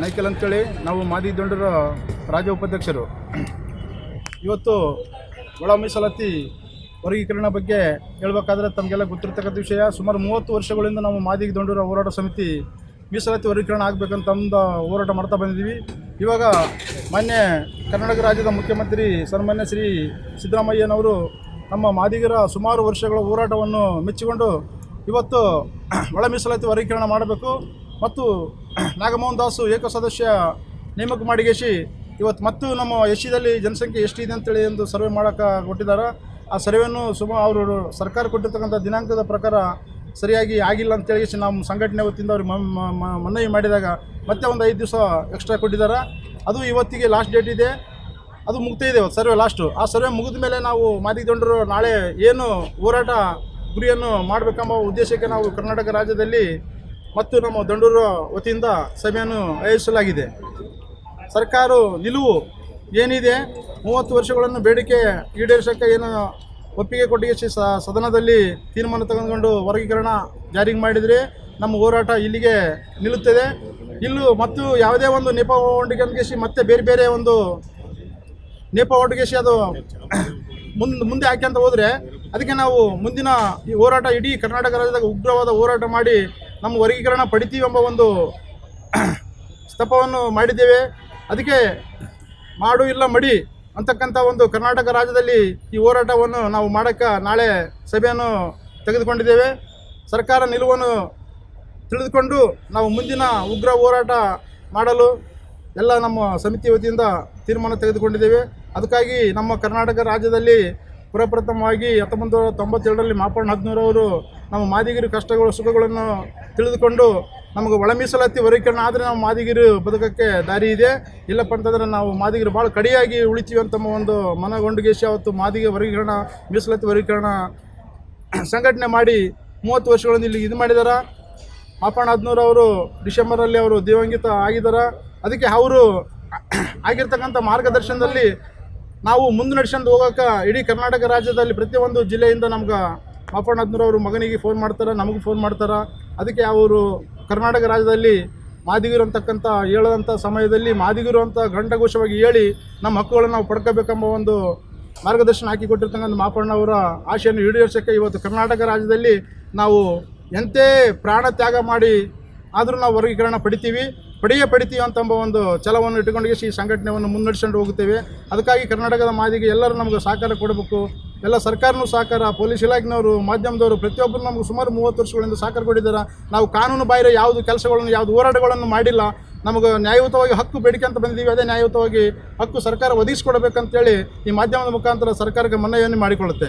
ನೈಕಲ್ ಅಂತೇಳಿ ನಾವು ಮಾದಿ ದೊಂಡರ ರಾಜ್ಯ ಉಪಾಧ್ಯಕ್ಷರು. ಇವತ್ತು ಒಳ ಮೀಸಲಾತಿ ವರ್ಗೀಕರಣ ಬಗ್ಗೆ ಹೇಳಬೇಕಾದ್ರೆ ತಮಗೆಲ್ಲ ಗೊತ್ತಿರ್ತಕ್ಕಂಥ ವಿಷಯ, ಸುಮಾರು ಮೂವತ್ತು ವರ್ಷಗಳಿಂದ ನಾವು ಮಾದಿ ದೊಂಡರ ಹೋರಾಟ ಸಮಿತಿ ಮೀಸಲಾತಿ ವರ್ಗೀಕರಣ ಆಗಬೇಕಂತ ಒಂದು ಹೋರಾಟ ಮಾಡ್ತಾ ಬಂದಿದ್ದೀವಿ. ಇವಾಗ ಮಾನ್ಯ ಕರ್ನಾಟಕ ರಾಜ್ಯದ ಮುಖ್ಯಮಂತ್ರಿ ಸನ್ಮಾನ್ಯ ಶ್ರೀ ಸಿದ್ದರಾಮಯ್ಯನವರು ನಮ್ಮ ಮಾದಿಗರ ಸುಮಾರು ವರ್ಷಗಳ ಹೋರಾಟವನ್ನು ಮೆಚ್ಚಿಕೊಂಡು ಇವತ್ತು ಒಳ ಮೀಸಲಾತಿ ವರ್ಗೀಕರಣ ಮಾಡಬೇಕು ಮತ್ತು ನಾಗಮೋಹನ್ ದಾಸು ಏಕ ಸದಸ್ಯ ನೇಮಕ ಮಾಡಿಗೆಸಿ ಇವತ್ತು ಮತ್ತು ನಮ್ಮ ಎಸ್ಸಿದಲ್ಲಿ ಜನಸಂಖ್ಯೆ ಎಷ್ಟಿದೆ ಅಂತೇಳಿ ಒಂದು ಸರ್ವೆ ಮಾಡೋಕೆ ಕೊಟ್ಟಿದ್ದಾರೆ ಆ ಸರ್ವೆಯನ್ನು ಸುಮ ಅವರು ಸರ್ಕಾರ ಕೊಟ್ಟಿರ್ತಕ್ಕಂಥ ದಿನಾಂಕದ ಪ್ರಕಾರ ಸರಿಯಾಗಿ ಆಗಿಲ್ಲ ಅಂತೇಳಿ ನಮ್ಮ ಸಂಘಟನೆ ವತಿಯಿಂದ ಅವ್ರಿಗೆ ಮನವಿ ಮಾಡಿದಾಗ ಮತ್ತೆ ಒಂದು ಐದು ದಿವಸ ಎಕ್ಸ್ಟ್ರಾ ಕೊಟ್ಟಿದ್ದಾರೆ ಅದು ಇವತ್ತಿಗೆ ಲಾಸ್ಟ್ ಡೇಟ್ ಇದೆ. ಅದು ಮುಗ್ತಾ ಇದೆ ಸರ್ವೆ ಲಾಸ್ಟು ಆ ಸರ್ವೆ ಮುಗಿದ ಮೇಲೆ ನಾವು ಮಾದಿಗೊಂಡರು ನಾಳೆ ಏನು ಹೋರಾಟ ಗುರಿಯನ್ನು ಮಾಡಬೇಕೆಂಬ ಉದ್ದೇಶಕ್ಕೆ ನಾವು ಕರ್ನಾಟಕ ರಾಜ್ಯದಲ್ಲಿ ಮತ್ತು ನಮ್ಮ ದಂಡೂರು ವತಿಯಿಂದ ಸಭೆಯನ್ನು ಆಯೋಜಿಸಲಾಗಿದೆ. ಸರ್ಕಾರ ನಿಲುವು ಏನಿದೆ, ಮೂವತ್ತು ವರ್ಷಗಳನ್ನು ಬೇಡಿಕೆ ಈಡೇರಿಸೋಕ್ಕೆ ಏನು ಒಪ್ಪಿಗೆ ಕೊಟ್ಟಿಗೆ ಸದನದಲ್ಲಿ ತೀರ್ಮಾನ ತೆಗೆದುಕೊಂಡು ವರ್ಗೀಕರಣ ಜಾರಿಗೆ ಮಾಡಿದರೆ ನಮ್ಮ ಹೋರಾಟ ಇಲ್ಲಿಗೆ ನಿಲ್ಲುತ್ತದೆ. ಇಲ್ಲೂ ಮತ್ತು ಯಾವುದೇ ಒಂದು ನೆಪ ಒಟ್ಟಿಗೆಸಿ ಮತ್ತೆ ಬೇರೆ ಬೇರೆ ಒಂದು ನೆಪ ಒಟ್ಟಿಗೆಸಿ ಅದು ಮುಂದೆ ಮುಂದೆ ಹಾಕ್ಯಂತ ಹೋದರೆ ಅದಕ್ಕೆ ನಾವು ಮುಂದಿನ ಈ ಹೋರಾಟ ಇಡೀ ಕರ್ನಾಟಕ ರಾಜ್ಯದಾಗ ಉಗ್ರವಾದ ಹೋರಾಟ ಮಾಡಿ ನಮ್ಮ ವರ್ಗೀಕರಣ ಪಡಿತೀವಿ ಎಂಬ ಒಂದು ಸ್ತಪವನ್ನು ಮಾಡಿದ್ದೇವೆ. ಅದಕ್ಕೆ ಮಾಡು ಇಲ್ಲ ಮಡಿ ಅಂತಕ್ಕಂಥ ಒಂದು ಕರ್ನಾಟಕ ರಾಜ್ಯದಲ್ಲಿ ಈ ಹೋರಾಟವನ್ನು ನಾವು ಮಾಡೋಕ್ಕೆ ನಾಳೆ ಸಭೆಯನ್ನು ತೆಗೆದುಕೊಂಡಿದ್ದೇವೆ. ಸರ್ಕಾರ ನಿಲುವನ್ನು ತಿಳಿದುಕೊಂಡು ನಾವು ಮುಂದಿನ ಉಗ್ರ ಹೋರಾಟ ಮಾಡಲು ಎಲ್ಲ ನಮ್ಮ ಸಮಿತಿ ವತಿಯಿಂದ ತೀರ್ಮಾನ ತೆಗೆದುಕೊಂಡಿದ್ದೇವೆ. ಅದಕ್ಕಾಗಿ ನಮ್ಮ ಕರ್ನಾಟಕ ರಾಜ್ಯದಲ್ಲಿ ಪುರಪ್ರಥಮವಾಗಿ ಹತ್ತೊಂಬತ್ತು ನೂರ ತೊಂಬತ್ತೇಳರಲ್ಲಿ ಮಾಪಣ್ಣ ಹದಿನೂರವರು ನಮ್ಮ ಮಾದಿಗಿರಿ ಕಷ್ಟಗಳು, ಸುಖಗಳನ್ನು ತಿಳಿದುಕೊಂಡು ನಮಗೆ ಒಳ ಮೀಸಲಾತಿ ಆದರೆ ನಾವು ಮಾದಿಗಿರಿ ಬದುಕಕ್ಕೆ ದಾರಿ ಇದೆ. ಇಲ್ಲಪ್ಪ ಅಂತಂದ್ರೆ ನಾವು ಮಾದಿಗಿರಿ ಭಾಳ ಕಡಿಯಾಗಿ ಉಳಿತೀವಿ ಅಂತ ಒಂದು ಮನಗೊಂಡುಗೇಶಿ ಅವತ್ತು ಮಾದಿಗೆ ವರ್ಗೀಕರಣ, ಮೀಸಲಾತಿ ವರ್ಗೀಕರಣ ಸಂಘಟನೆ ಮಾಡಿ ಮೂವತ್ತು ವರ್ಷಗಳಿಂದ ಇಲ್ಲಿ ಇದು ಮಾಡಿದಾರ. ಮಾಪಣ್ಣ ಹದ್ನೂರು ಅವರು ಡಿಸೆಂಬರಲ್ಲಿ ಅವರು ದಿವಂಗಿತ ಆಗಿದ್ದಾರೆ ಅದಕ್ಕೆ ಅವರು ಆಗಿರ್ತಕ್ಕಂಥ ಮಾರ್ಗದರ್ಶನದಲ್ಲಿ ನಾವು ಮುಂದೆ ನಡ್ಸ್ಕೊಂಡು ಹೋಗೋಕೆ ಇಡೀ ಕರ್ನಾಟಕ ರಾಜ್ಯದಲ್ಲಿ ಪ್ರತಿಯೊಂದು ಜಿಲ್ಲೆಯಿಂದ ನಮ್ಗೆ ಮಾಪಣ್ಣ ಹದ್ನೂರು ಅವರು ಮಗನಿಗೆ ಫೋನ್ ಮಾಡ್ತಾರೆ, ನಮಗೆ ಫೋನ್ ಮಾಡ್ತಾರೆ? ಅದಕ್ಕೆ ಅವರು ಕರ್ನಾಟಕ ರಾಜ್ಯದಲ್ಲಿ ಮಾದಿಗಿರು ಅಂತಕ್ಕಂಥ ಹೇಳದಂಥ ಸಮಯದಲ್ಲಿ ಮಾದಿಗಿರು ಅಂತ ಘಂಟಘೋಷವಾಗಿ ಹೇಳಿ ನಮ್ಮ ಹಕ್ಕುಗಳನ್ನು ನಾವು ಪಡ್ಕೋಬೇಕೆಂಬ ಒಂದು ಮಾರ್ಗದರ್ಶನ ಹಾಕಿ ಕೊಟ್ಟಿರ್ತಕ್ಕಂಥ ಮಾಪಣ್ಣವರ ಆಶೆಯನ್ನು ಈಡೇರಿಸೋಕ್ಕೆ ಇವತ್ತು ಕರ್ನಾಟಕ ರಾಜ್ಯದಲ್ಲಿ ನಾವು ಎಂತೆ ಪ್ರಾಣ ತ್ಯಾಗ ಮಾಡಿ ಆದರೂ ನಾವು ವರ್ಗೀಕರಣ ಪಡಿತೀವಿ, ಪಡೆಯೇ ಪಡಿತೀವಿ ಅಂತ ಎಂಬ ಒಂದು ಛಲವನ್ನು ಇಟ್ಟುಕೊಂಡು ಈ ಸಂಘಟನೆಯನ್ನು ಮುನ್ನಡೆಸ್ಕೊಂಡು ಹೋಗುತ್ತೇವೆ. ಅದಕ್ಕಾಗಿ ಕರ್ನಾಟಕದ ಮಾದಿಗೆ ಎಲ್ಲರೂ ನಮಗೆ ಸಹಕಾರ ಕೊಡಬೇಕು. ಎಲ್ಲ ಸರ್ಕಾರನೂ ಸಹಕಾರ ಪೊಲೀಸ್ ಇಲಾಖೆನವರು, ಮಾಧ್ಯಮದವರು, ಪ್ರತಿಯೊಬ್ಬರು ನಮಗೆ ಸುಮಾರು ಮೂವತ್ತು ವರ್ಷಗಳಿಂದ ಸಹಕಾರ ಕೊಟ್ಟಿದ್ದಾರೆ ನಾವು ಕಾನೂನು ಬಾಹಿರ ಯಾವುದು ಕೆಲಸಗಳನ್ನು, ಯಾವುದು ಹೋರಾಟಗಳನ್ನು ಮಾಡಿಲ್ಲ. ನಮಗೆ ನ್ಯಾಯಯುತವಾಗಿ ಹಕ್ಕು ಬೇಡಿಕೆ ಅಂತ ಬಂದಿದ್ದೀವಿ. ಅದೇ ನ್ಯಾಯಯುತವಾಗಿ ಹಕ್ಕು ಸರ್ಕಾರ ಒದಗಿಸಿಕೊಡಬೇಕಂತೇಳಿ ಈ ಮಾಧ್ಯಮದ ಮುಖಾಂತರ ಸರ್ಕಾರಕ್ಕೆ ಮನವಿಯನ್ನು ಮಾಡಿಕೊಳ್ಳುತ್ತೆ